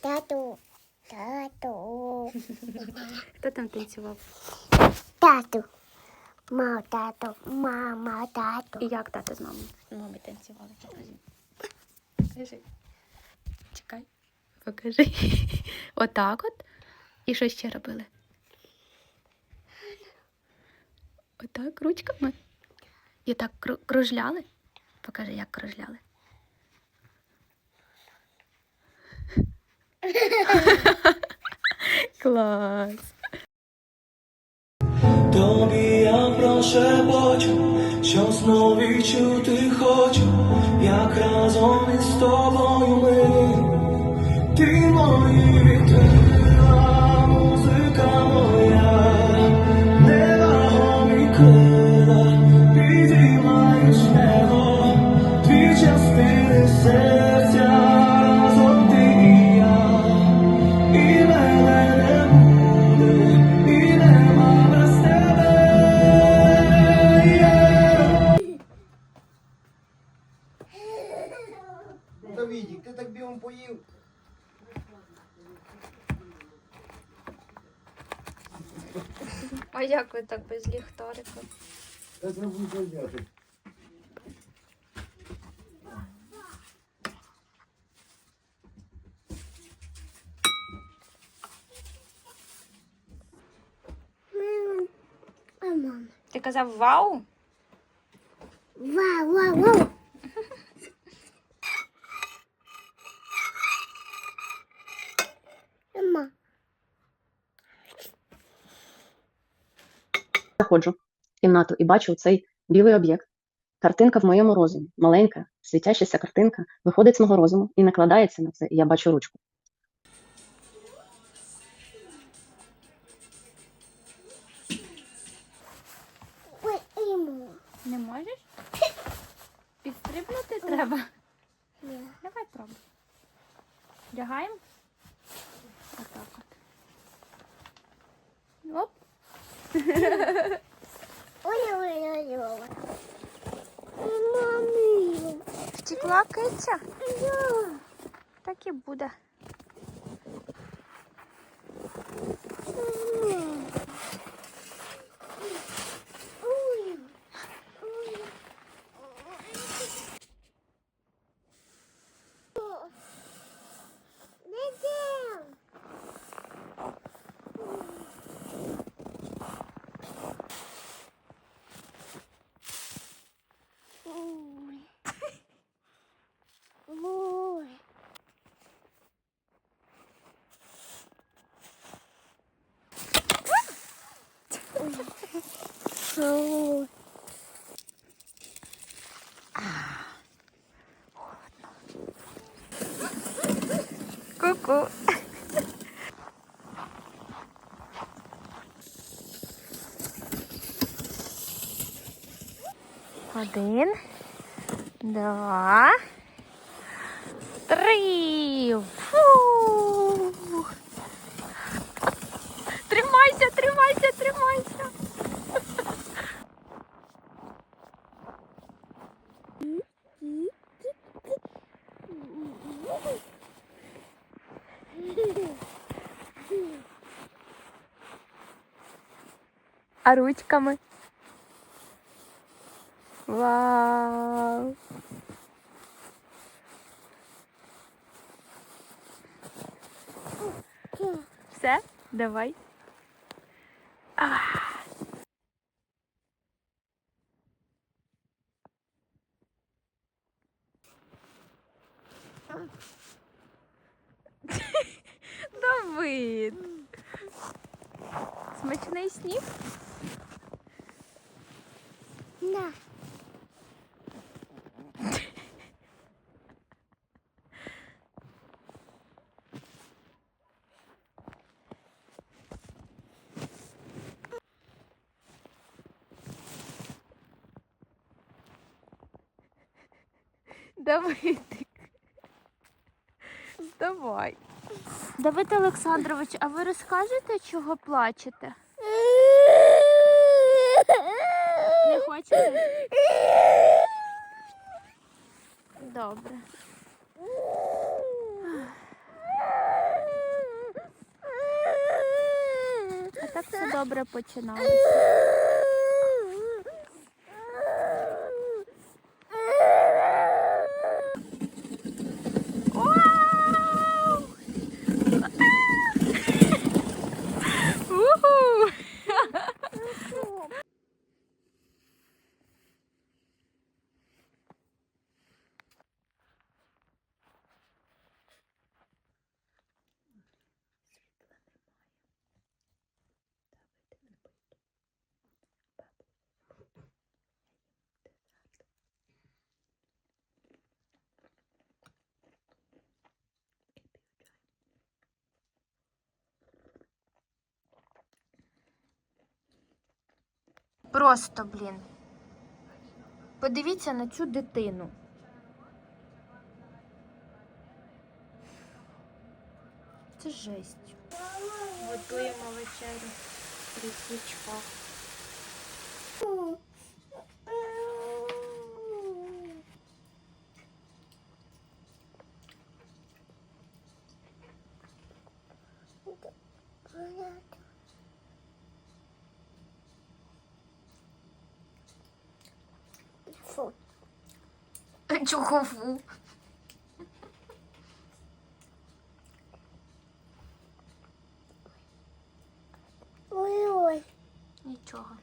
Тату. Тату. Хто там танцював? Тату. Мама, тату. Мама, тату. І як тато з мамою? З мамою танцювали. Покажи. Чекай. Покажи. Отак от. І що ще робили? Отак, ручками. І так кружляли. Покажи, як кружляли. Клас. Тобі я прошепочу, що знов відчути хочу, як разом із тобою ми, Давідік, ти так бігом поїв. А як ви так без ліхтарика? Та зроблю зняти. А мама. Ти казав вау? Вау, вау, вау. Заходжу в кімнату і бачу цей білий об'єкт. Картинка в моєму розумі, маленька, світящася картинка, виходить з мого розуму і накладається на це, і я бачу ручку. Ой, ему. Не можеш? Підстрибнути треба. Давай пробуй. Лягаємо? Отак от. Оп. Ой, ой, ой, ой. Мамі. Втекла киця? Так і буде. Ой. Ку-ку. Один, два, три. Фу. А ручками? Вау! Все, давай. А. Давид. Смачний сніг? Давидик. Давай. Давид Олександрович, а ви розкажете, чого плачете? Не хочете? Добре. А так все добре починалося. Просто, блін. Подивіться на цю дитину. Це жесть. Готуємо вечерю при свічках. Фу. Чого? Ой-ой. Нічого.